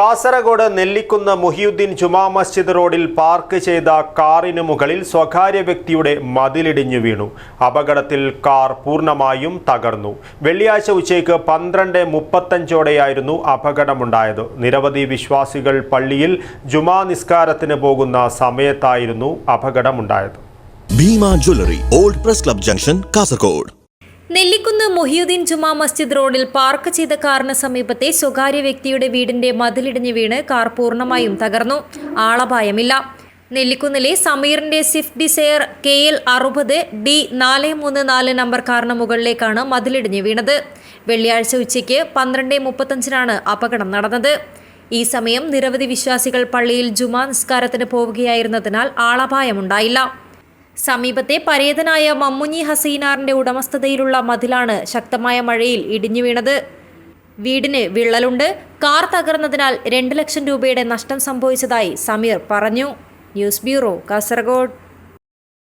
കാസർഗോഡ് നെല്ലിക്കുന്ന് മുഹിയുദ്ദീൻ ജുമാ മസ്ജിദ് റോഡിൽ പാർക്ക് ചെയ്ത കാറിന് മുകളിൽ സ്വകാര്യ വ്യക്തിയുടെ മതിലിടിഞ്ഞു വീണു. അപകടത്തിൽ കാർ പൂർണമായും തകർന്നു. വെള്ളിയാഴ്ച ഉച്ചയ്ക്ക് പന്ത്രണ്ട് മുപ്പത്തഞ്ചോടെയായിരുന്നു അപകടമുണ്ടായത്. നിരവധി വിശ്വാസികൾ പള്ളിയിൽ ജുമാ നിസ്കാരത്തിന് പോകുന്ന സമയത്തായിരുന്നു അപകടമുണ്ടായത്. Bhima jewellery old press club junction Kasaragod. Nellikunnu Mohiyuddin Juma Masjid റോഡിൽ പാർക്ക് ചെയ്ത കാറിന് സമീപത്തെ സ്വകാര്യ വ്യക്തിയുടെ വീടിന്റെ മതിലിടിഞ്ഞ് വീണ് കാർ പൂർണമായും തകർന്നു. ആളപായമില്ല. നെല്ലിക്കുന്നിലെ സമീറിന്റെ സ്വിഫ്റ്റ് ഡിസയർ കെ എൽ അറുപത് ഡി നാല് മൂന്ന് നാല് നമ്പർ കാറിന് മുകളിലേക്കാണ് മതിലിടിഞ്ഞ് വീണത്. വെള്ളിയാഴ്ച ഉച്ചയ്ക്ക് പന്ത്രണ്ട് മുപ്പത്തഞ്ചിനാണ് അപകടം നടന്നത്. ഈ സമയം നിരവധി വിശ്വാസികൾ പള്ളിയിൽ ജുമാ നിസ്കാരത്തിന് പോവുകയായിരുന്നതിനാൽ ആളപായമുണ്ടായില്ല. സമീപത്തെ പരേതനായ മമ്മുഞ്ഞി ഹസീനാറിന്റെ ഉടമസ്ഥതയിലുള്ള മതിലാണ് ശക്തമായ മഴയിൽ ഇടിഞ്ഞു വീണത്. വീടിന് വിള്ളലുണ്ട്. കാർ തകർന്നതിനാൽ രണ്ട് ലക്ഷം രൂപയുടെ നഷ്ടം സംഭവിച്ചതായി സമീർ പറഞ്ഞു. News bureau Kasaragod.